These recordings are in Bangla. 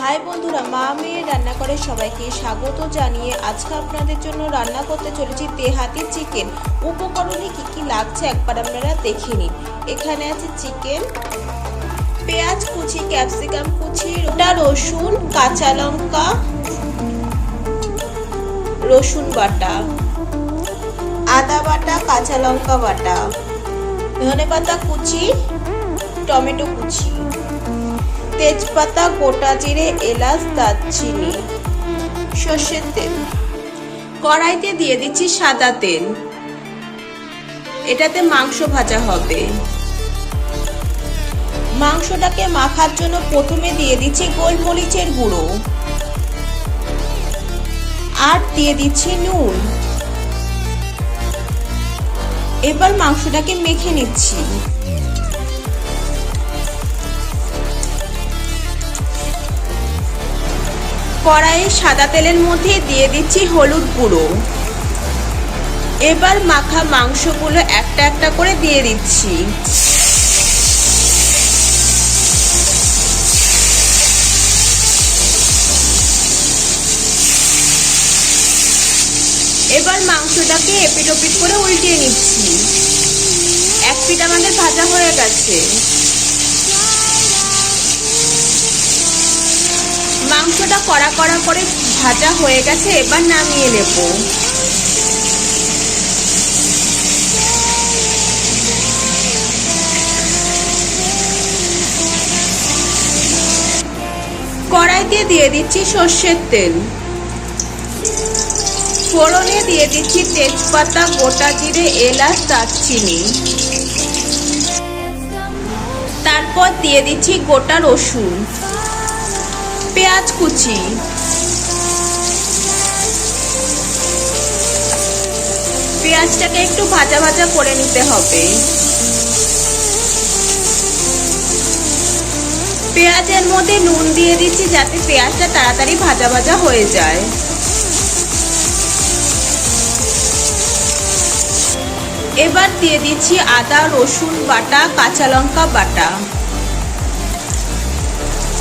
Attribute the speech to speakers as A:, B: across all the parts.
A: হাই বন্ধুরা, মা মেয়ের রান্না করে সবাইকে স্বাগত জানিয়ে আজকে আপনাদের জন্য রান্না করতে চলেছি তেহাতি চিকেন। উপকরণে কি কি লাগছে একবার আপনারা দেখে নিন। এখানে আছে চিকেন, পেঁয়াজ কুচি, ক্যাপসিকাম কুচি ওটা রসুন, কাঁচা লঙ্কা, রসুন বাটা, আদা বাটা, কাঁচা লঙ্কা বাটা, ধনে পাতা কুচি, টমেটো কুচি। তেজপাতা, গোটা জিরে, এলাচ, দারচিনি, সর্ষের তেল। কড়াইতে দিয়ে দিচ্ছি সাদা তেল। এটাতে মাংস ভাজা হবে। মাংসটাকে মাখার জন্য প্রথমে দিয়ে দিচ্ছি গোলমরিচের গুঁড়ো। আর দিয়ে দিচ্ছি নুন। এবার মাংসটাকে মেখে নিচ্ছি। কড়াইয়ে সাদা তেলের মধ্যে দিয়ে দিচ্ছি হলুদ গুঁড়ো। এবার মাখা মাংসগুলো একটা একটা করে দিয়ে দিচ্ছি। এবার মাংসটাকে এপিট ওপিট করে উল্টিয়ে নিচ্ছি। এক পিঠ আমাদের ভাজা হয়ে গেছে। মাংসটা কড়া কড়া করে ভাজা হয়ে গেছে, এবার নামিয়ে নেব। কড়াইতে দিয়ে দিচ্ছি সর্ষের তেল। ফোড়নে দিয়ে দিচ্ছি তেজপাতা, গোটা জিরে, এলাচ, দারচিনি। তারপর দিয়ে দিচ্ছি গোটা রসুন। পেঁয়াজ কুচি। পেঁয়াজটাকে একটু ভাজা ভাজা করে নিতে হবে। পেঁয়াজের মধ্যে নুন দিয়ে দিচ্ছি যাতে পেঁয়াজটা তাড়াতাড়ি ভাজা ভাজা হয়ে যায়। এবার দিয়ে দিচ্ছি আদা, রসুন বাটা, কাঁচা লঙ্কা বাটা।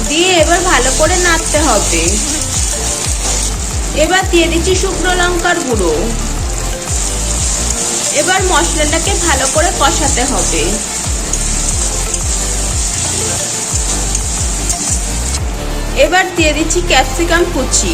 A: দিয়ে এবার ভালো করে নাড়তে হবে। এবার দিয়ে দিচ্ছি শুকনো লঙ্কার গুঁড়ো। এবার মশলাটাকে ভালো করে কষাতে হবে। এবার দিয়ে দিচ্ছি ক্যাপসিকাম কুচি।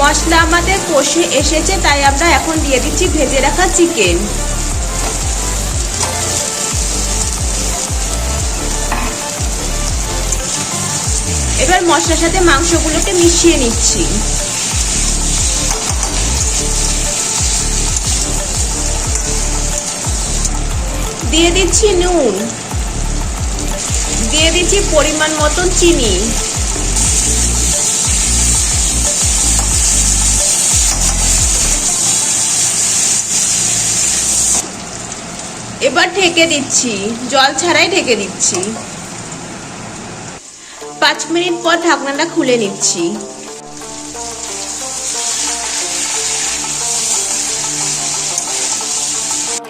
A: মশলা আমাদের কষে এসেছে, তাই আমরা এখন দিয়ে দিচ্ছি ভেজে রাখা চিকেন এবার মশলার সাথে মাংসগুলোকে মিশিয়ে নিচ্ছি। দিয়ে দিচ্ছি নুন। দিয়ে দিচ্ছি পরিমাণ মতন চিনি। এবার ঢেকে দিচ্ছি। জল ছাড়াই ঢেকে দিচ্ছি। পাঁচ মিনিট পর ঢাকনাটা খুলে নিচ্ছি।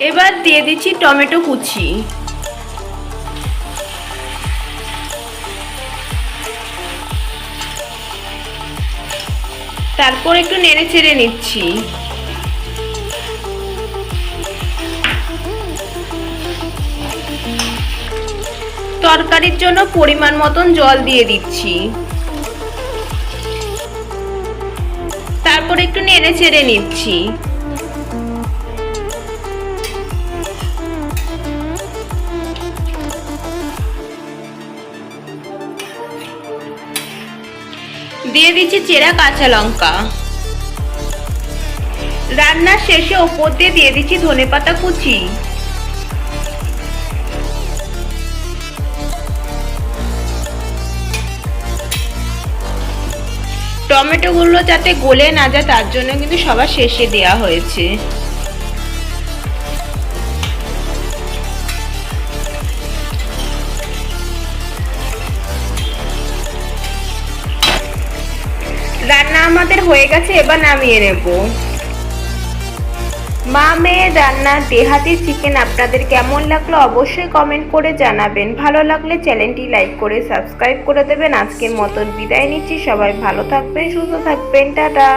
A: এবার দিয়ে দিচ্ছি টমেটো কুচি। তারপর একটু নেড়ে চেড়ে নিচ্ছি। তরকারির জন্য পরিমাণ মতন জল দিয়ে দিচ্ছি। তারপর একটু নেড়ে চেড়ে নিচ্ছি। দিয়ে দিচ্ছি চেরা কাঁচা লঙ্কা। রান্নার শেষে ওপর দিয়ে দিয়ে দিচ্ছি ধনেপাতা কুচি। টমেটোগুলো যাতে গলে না যায়, তার জন্য কিন্তু সবার শেষে দেওয়া হয়েছে। রান্না আমাদের হয়ে গেছে, এবার নামিয়ে নেব। মা মেয়ের রান্না দেহাতি চিকেন আপনাদের কেমন লাগল অবশ্যই কমেন্ট করে জানাবেন। ভালো লাগলে চ্যানেলটি লাইক করে সাবস্ক্রাইব করে দেবেন। আজকের মতন বিদায় নিচ্ছি। সবাই ভালো থাকবেন, সুস্থ থাকবেন। টাটা।